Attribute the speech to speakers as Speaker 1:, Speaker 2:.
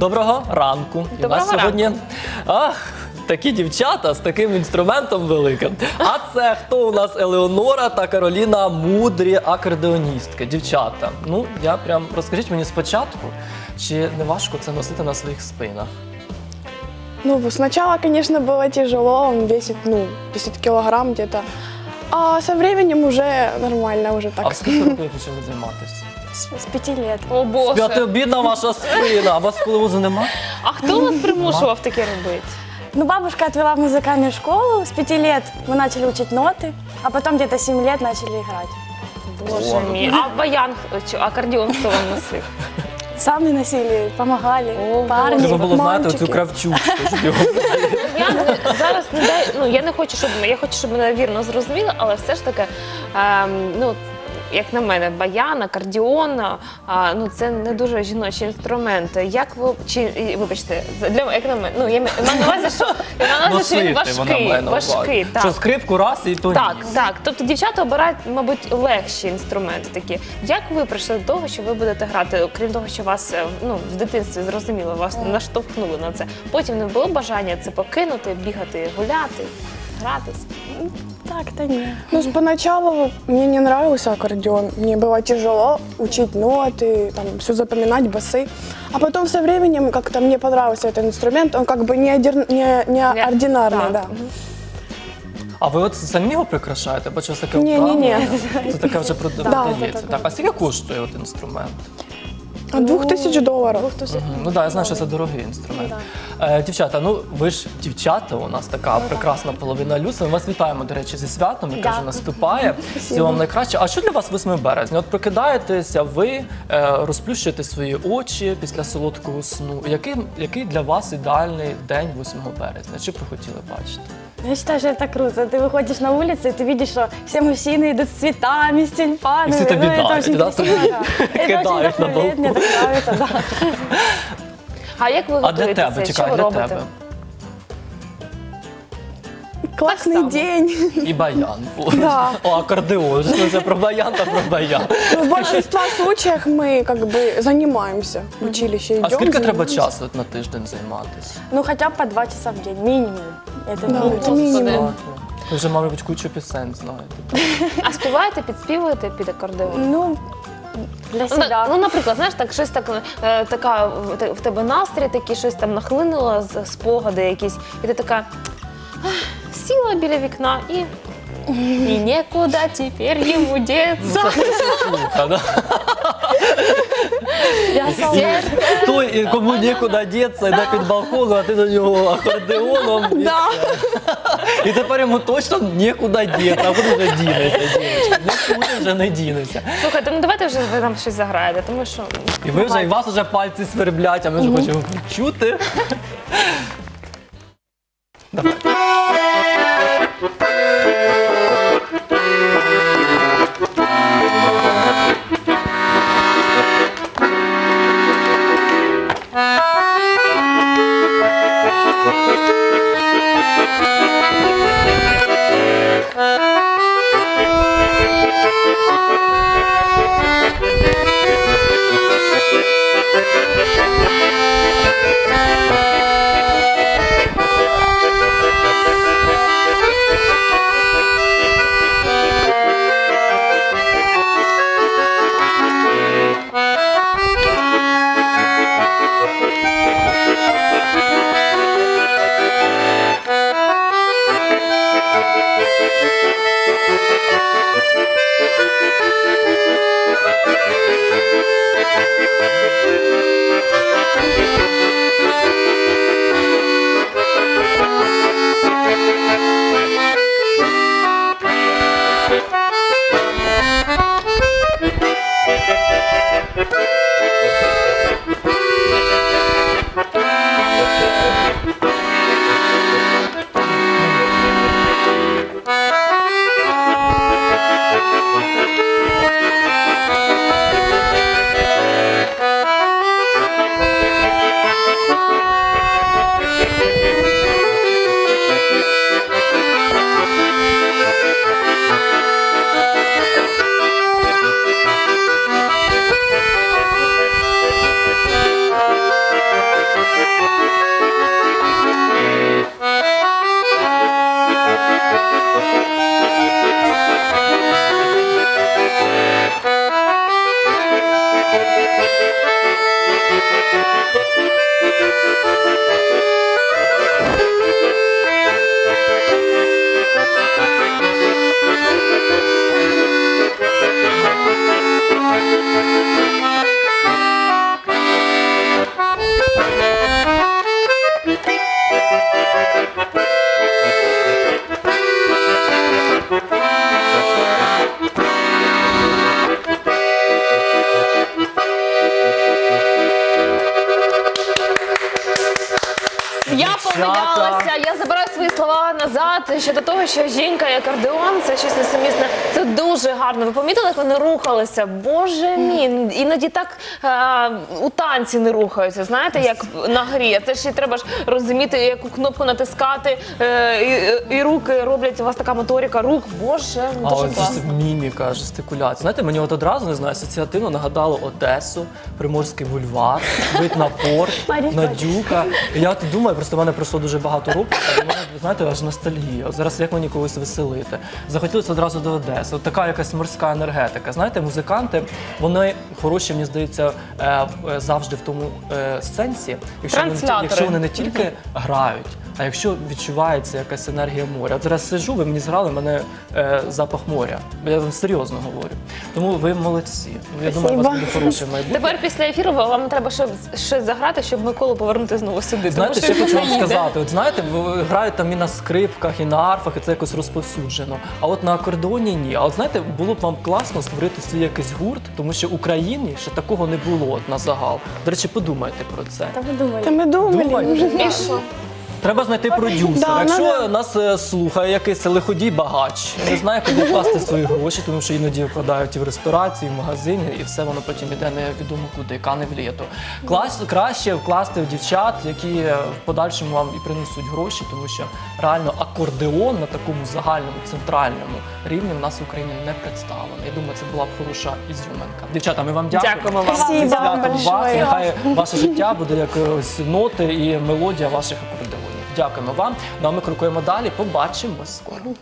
Speaker 1: Доброго ранку. І у
Speaker 2: Доброго
Speaker 1: нас сьогодні ах, такі дівчата з таким інструментом великим. А це хто у нас Елеонора та Кароліна мудрі акордеоністки. Дівчата. Ну, я прям розкажіть мені спочатку, чи не важко це носити на своїх спинах?
Speaker 3: Ну, сначала, конечно, было тяжело, он весит, ну, 10 килограмм где-то. А со временем уже нормально, уже
Speaker 1: А
Speaker 3: так.
Speaker 1: в скільки років почали займатися?
Speaker 3: С, с пяти лет.
Speaker 2: О Боже.
Speaker 1: П'ятиобідна ваша спина, а у вас коловозу нема?
Speaker 2: А хто вас примушував таке робити?
Speaker 3: Ну, бабушка отвела в музыкальную школу. С пяти лет мы начали учить ноты, а потом где-то 7 лет начали играть.
Speaker 2: Боже
Speaker 1: О,
Speaker 2: мій. А баян чи акордіон хто вам носив?
Speaker 3: Сами носили, помогали,
Speaker 2: О,
Speaker 3: парни,
Speaker 1: Треба було знаєте
Speaker 3: мальчики.
Speaker 1: оцю кравчучку. щоб його-
Speaker 2: Я не- зараз не дай, ну я не хочу, щоб я хочу, щоб мене вірно зрозуміли, але все ж таки, ем, ну. як на мене, баян, акордіон, а, ну це не дуже жіночі інструменти. Як ви чи вибачте, для як на мене, ну я маю на увазі, що я маю на увазі, що він
Speaker 1: Носити вона
Speaker 2: важкий,
Speaker 1: має на увазі.
Speaker 2: важкий. Так.
Speaker 1: Що скрипку раз і то
Speaker 2: Так,
Speaker 1: ні.
Speaker 2: так. Тобто дівчата обирають, мабуть, легші інструменти такі. Як ви прийшли до того, що ви будете грати, окрім того, що вас е, ну, в дитинстві зрозуміло, вас наштовхнули на це. Потім не було бажання це покинути, бігати, гуляти, гратись.
Speaker 3: Так-то нет. Ну, с- поначалу мне не нравился аккордеон. Мне было тяжело учить ноты, там, все запоминать, басы. А потом со временем как-то мне понравился этот инструмент. Он как бы не, одер- не, не ординарный,
Speaker 2: Так.
Speaker 3: да.
Speaker 1: А ви от самі його прикрашаєте? Бачу, ось таке
Speaker 3: Ні, ні, ні.
Speaker 1: вправлення. Це таке вже продається.
Speaker 3: да, да, да.
Speaker 1: Так, а скільки коштує от інструмент?
Speaker 3: От двух тысяч долларов.
Speaker 1: Мгм. Ну так, да, я знаю, що це дорогий інструмент. Е, дівчата, ну ви ж дівчата, у нас така прекрасна половина людства. Ми вас вітаємо, до речі, зі святом, яке вже
Speaker 3: Дякую.
Speaker 1: наступає. Всього вам найкраще. А що для вас 8 березня? От прокидаєтеся, ви е, розплющуєте свої очі після солодкого сну. Який, який для вас ідеальний день 8 березня? Чи б ви хотіли бачити?
Speaker 4: Я считаю, что это круто. Ты выходишь на улицу, и ты видишь, что все мужчины идут с цветами, с тюльпанами.
Speaker 1: И все тобі
Speaker 4: ну, это
Speaker 1: дарят,
Speaker 4: очень
Speaker 1: да,
Speaker 4: красиво,
Speaker 1: тобі
Speaker 4: да. Это
Speaker 1: кидають
Speaker 4: очень
Speaker 1: на
Speaker 4: вдохновляет, мне так нравится, да.
Speaker 2: А як ви
Speaker 1: А для
Speaker 2: готуєте
Speaker 1: тебе,
Speaker 2: це? Що
Speaker 1: чекай,
Speaker 2: ви
Speaker 1: для
Speaker 2: робите?
Speaker 1: тебе.
Speaker 3: Классный
Speaker 2: само.
Speaker 3: день.
Speaker 1: І баян.
Speaker 3: Да.
Speaker 1: О, акордеон. Що це про баян та про баян.
Speaker 3: Ну, в большинстве случаев мы как бы занимаемся в училище идем.
Speaker 1: А скільки треба
Speaker 3: занимаемся.
Speaker 1: часу от на тиждень займатися?
Speaker 4: Ну, хотя бы по два часа в день, минимум. Это
Speaker 3: Да,
Speaker 4: минимум.
Speaker 3: это минимум.
Speaker 1: Ви вже, мабуть, кучу пісень знаєте.
Speaker 2: А співаєте, підспівуєте під акордеон?
Speaker 4: Ну, для
Speaker 2: Ну, так, ну, наприклад, знаєш, так щось так е, така в те- в тебе настрій, такий щось там нахлинуло з спогади якісь, і ти така «Ах, сіла біля вікна і. І нікуди тепер йому деться.
Speaker 1: Слуха, да?
Speaker 4: Я сама.
Speaker 1: Той, кому нікуди діться, йде під балконом, а ти до нього акордеоном. І,
Speaker 3: Да.
Speaker 1: і тепер йому точно нікуди діться, а куди вже дінеться, дівчинка? Нікуди вже не дінеться.
Speaker 2: Слухайте, ну давайте вже ви нам щось заграєте, тому що
Speaker 1: І ви вже, і вас вже пальці сверблять, а ми вже хочемо чути. Давай. どっち?
Speaker 2: Я
Speaker 1: Дівчата.
Speaker 2: я забираю свої слова назад щодо того, що жінка і акордеон це щось несумісне. Це дуже гарно. Ви помітили, як вони рухалися? Боже мій, іноді так е, у танці не рухаються. Знаєте, як на грі. А Це ще й треба ж розуміти, яку кнопку натискати, е, і, і руки роблять у вас така моторика рук. Боже,
Speaker 1: А
Speaker 2: дуже
Speaker 1: от
Speaker 2: класно.
Speaker 1: це міміка, жестикуляція. Знаєте, мені от одразу не знаю, асоціативно нагадало Одесу, Приморський бульвар, вид на порт, на дюка. І я от думаю, просто в мене пройшло дуже багато років, а в мене, ви знаєте, аж ностальгія. От зараз як мені когось веселити. Захотілося одразу до Одеси. От така якась морська енергетика. Знаєте, музиканти, вони хороші, мені здається, е, е, завжди в тому е, сенсі, якщо вони,
Speaker 2: Транслятори.
Speaker 1: якщо вони не тільки грають, а якщо відчувається якась енергія моря. От зараз сижу, ви мені зграли, в мене е, запах моря. Я вам серйозно говорю. Тому ви молодці. Ну, Я думаю, у вас буде хороше майбутнє.
Speaker 2: Тепер після ефіру вам треба щось, щось заграти, щоб Миколу повернути знову сюди.
Speaker 1: Знаєте,
Speaker 2: тому
Speaker 1: ще
Speaker 2: що
Speaker 1: хочу вам
Speaker 2: не їде.
Speaker 1: сказати. От знаєте, ви грають там і на скрипках, і на арфах, і це якось розповсюджено. А от на акордеоні ні. А от знаєте, було б вам класно створити свій якийсь гурт, тому що в Україні ще такого не було от, на загал. До речі, подумайте про це.
Speaker 4: Та ми думали.
Speaker 3: Та ми думали.
Speaker 1: Думайте.
Speaker 2: І що?
Speaker 1: Треба знайти продюсера.
Speaker 3: Да,
Speaker 1: Якщо
Speaker 3: надо-
Speaker 1: нас е, слухає якийсь лиходій багач, не знає, куди вкласти свої гроші, тому що іноді вкладають і в ресторації, і в магазині, і все воно потім іде невідомо куди, кане в літо. Клас, краще вкласти в дівчат, які е, в подальшому вам і принесуть гроші, тому що реально акордеон на такому загальному центральному рівні в нас в Україні не представлений. Я думаю, це була б хороша ізюминка. Дівчата, ми вам дякуємо.
Speaker 2: Дякуємо вам.
Speaker 3: Спасибо
Speaker 1: Зі
Speaker 3: вам
Speaker 1: святом вас.
Speaker 3: большое.
Speaker 1: Нехай ваше життя буде як е, ось ноти і мелодія ваших акордеонів. Дякуємо вам. Ну а ми крокуємо далі. Побачимось скоро.